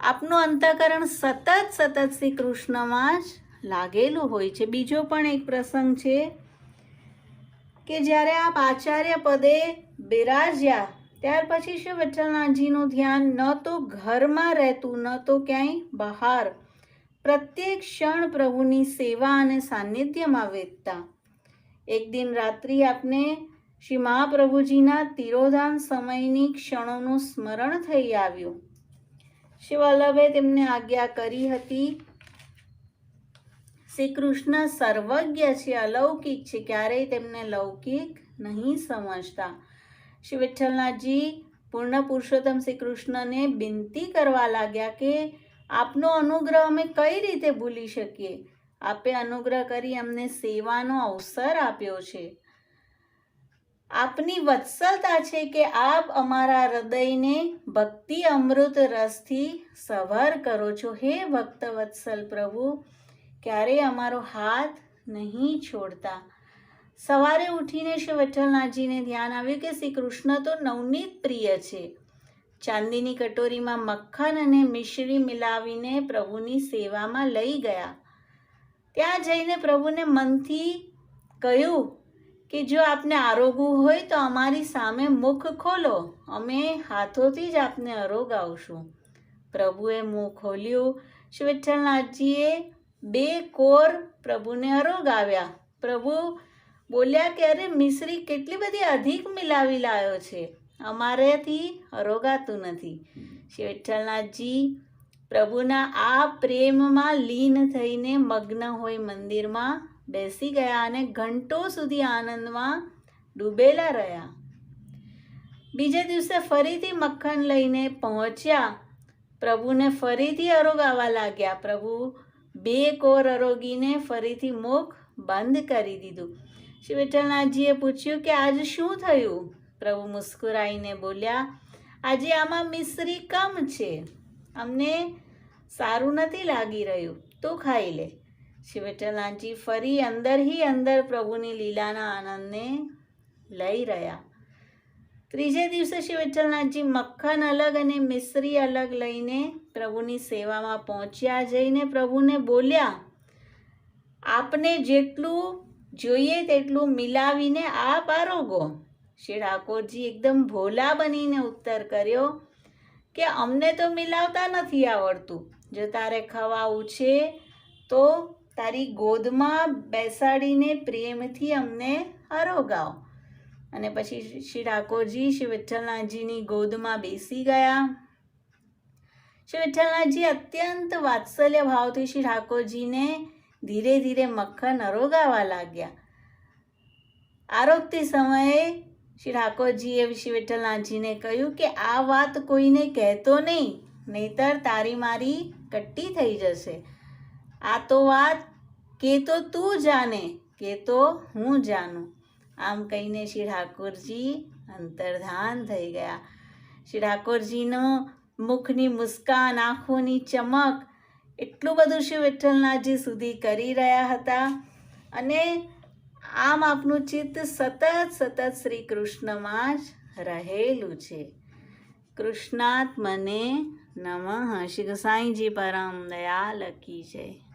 આપનું અંતઃકરણ સતત સતત શ્રી કૃષ્ણમાં જ લાગેલું હોય છે. બીજો પણ એક પ્રસંગ છે કે જ્યારે આપ આચાર્ય પદે બિરાજ્યા, ત્યાર પછી શ્રી વિઠ્ઠલનાથજીનું ધ્યાન ન તો ઘરમાં રહેતું, ન તો ક્યાંય બહાર. પ્રત્યેક ક્ષણ પ્રભુની સેવા અને સાનિધ્યમાં વેચતા એક દિન રાત્રિ આપને શ્રી મહાપ્રભુજીના તિરોધાન સમયની ક્ષણોનું સ્મરણ થઈ આવ્યું. શ્રી વલ્લભે તેમને આજ્ઞા કરી હતી. શ્રી કૃષ્ણ સર્વજ્ઞ છે, અલૌકિક છે, ક્યારેય તેમને લૌકિક નહીં સમજતા. શ્રી વિઠ્ઠલનાથજી પૂર્ણ પુરુષોત્તમ શ્રી કૃષ્ણને બિનતી કરવા લાગ્યા કે આપનો અનુગ્રહ અમે કઈ રીતે ભૂલી શકીએ? આપે અનુગ્રહ કરી અમને સેવાનો અવસર આપ્યો છે. આપની વત્સલતા છે કે આપ અમારા હૃદયને ભક્તિ અમૃત રસથી સવાર કરો છો. હે ભક્ત વત્સલ પ્રભુ, ક્યારેય અમારો હાથ નહીં છોડતા. સવારે ઉઠીને શ્રી વિઠ્ઠલનાથજીને ધ્યાન આવ્યું કે શ્રી કૃષ્ણ તો નવનીત પ્રિય છે. ચાંદીની કટોરીમાં મક્ખન અને મિશ્રી મિલાવીને પ્રભુની સેવામાં લઈ ગયા. ત્યાં જઈને પ્રભુને મનથી કહ્યું કે જો આપને આરોગવું હોય તો અમારી સામે મુખ ખોલો. અમે હાથોથી જ આપને આરોગાવશું પ્રભુએ મુખ ખોલ્યું. શ્રી વિઠ્ઠલનાથજીએ બે કોર પ્રભુને આરોગાવ્યા પ્રભુ બોલ્યા કે અરે મિશ્રી કેટલી બધી અધિક મિલાવી લાવ્યો છે. અમારેથી અરોગાતું નથી. શ્રી વિઠ્ઠલનાથજી પ્રભુના આ પ્રેમમાં લીન થઈને મગ્ન હોય મંદિરમાં બેસી ગયા અને ઘંટો સુધી આનંદમાં ડૂબેલા રહ્યા. બીજે દિવસે ફરીથી મક્ખન લઈને પહોંચ્યા. પ્રભુને ફરીથી અરોગાવા લાગ્યા. પ્રભુ બે કોર અરોગીને ફરીથી મુખ બંધ કરી દીધું. શ્રી વિઠ્ઠલનાથજીએ પૂછ્યું કે આજ શું થયું? પ્રભુ મુસ્કુરાઈને બોલ્યા, આજે આમાં મિશ્રી કમ છે. અમને સારું નથી લાગી રહ્યું. તું ખાઈ લે. શ્રી વિઠ્ઠલનાથજી ફરી અંદર હી અંદર પ્રભુની લીલાના આનંદને લઈ રહ્યા. ત્રીજે દિવસે શ્રી વિઠ્ઠલનાથજી મક્ખન અલગ અને મિશ્રી અલગ લઈને પ્રભુની સેવામાં પહોંચ્યા. જઈને પ્રભુને બોલ્યા, આપને જેટલું જોઈએ તેટલું મિલાવીને આપ આરોગો. શ્રી ઠાકોરજી એકદમ ભોલા બનીને ઉત્તર કર્યો કે, અમને તો મિલાવતા નથી આવડતું. જો તારે ખવાવું છે તો તારી ગોદમાં બેસાડીને પ્રેમથી અમને હરોગાવ. અને પછી શ્રી ઠાકોરજી શ્રી વિઠ્ઠલનાથજીની ગોદમાં બેસી ગયા. શ્રી વિઠ્ઠલનાથજી અત્યંત વાત્સલ્ય ભાવથી શ્રી ઠાકોરજીને ધીરે ધીરે મક્ખન અરોગાવા લાગ્યા. આરોગતી સમયે શ્રી ઠાકોરજીએ શ્રી વિઠ્ઠલનાથજીને કહ્યું કે આ વાત કોઈને કહેતો નહીં, નહીતર તારી મારી કટ્ટી થઈ જશે. આ તો વાત કે તો તું જાને, કે તો હું જાણું આમ કહીને શ્રી ઠાકોરજી અંતર્ધાન થઈ ગયા. શ્રી ઠાકોરજીનો મુખની મુસ્કાન, આંખોની ચમક એટલું બધું શ્રી વિઠ્ઠલનાથજી સુધી કરી રહ્યા હતા. અને આમ આપનું ચિત્ત સતત સતત શ્રી કૃષ્ણમાં જ રહેલું છે. કૃષ્ણાત્મને નમઃ. શ્રી સાંઈજી પરમ દયાલ કી જય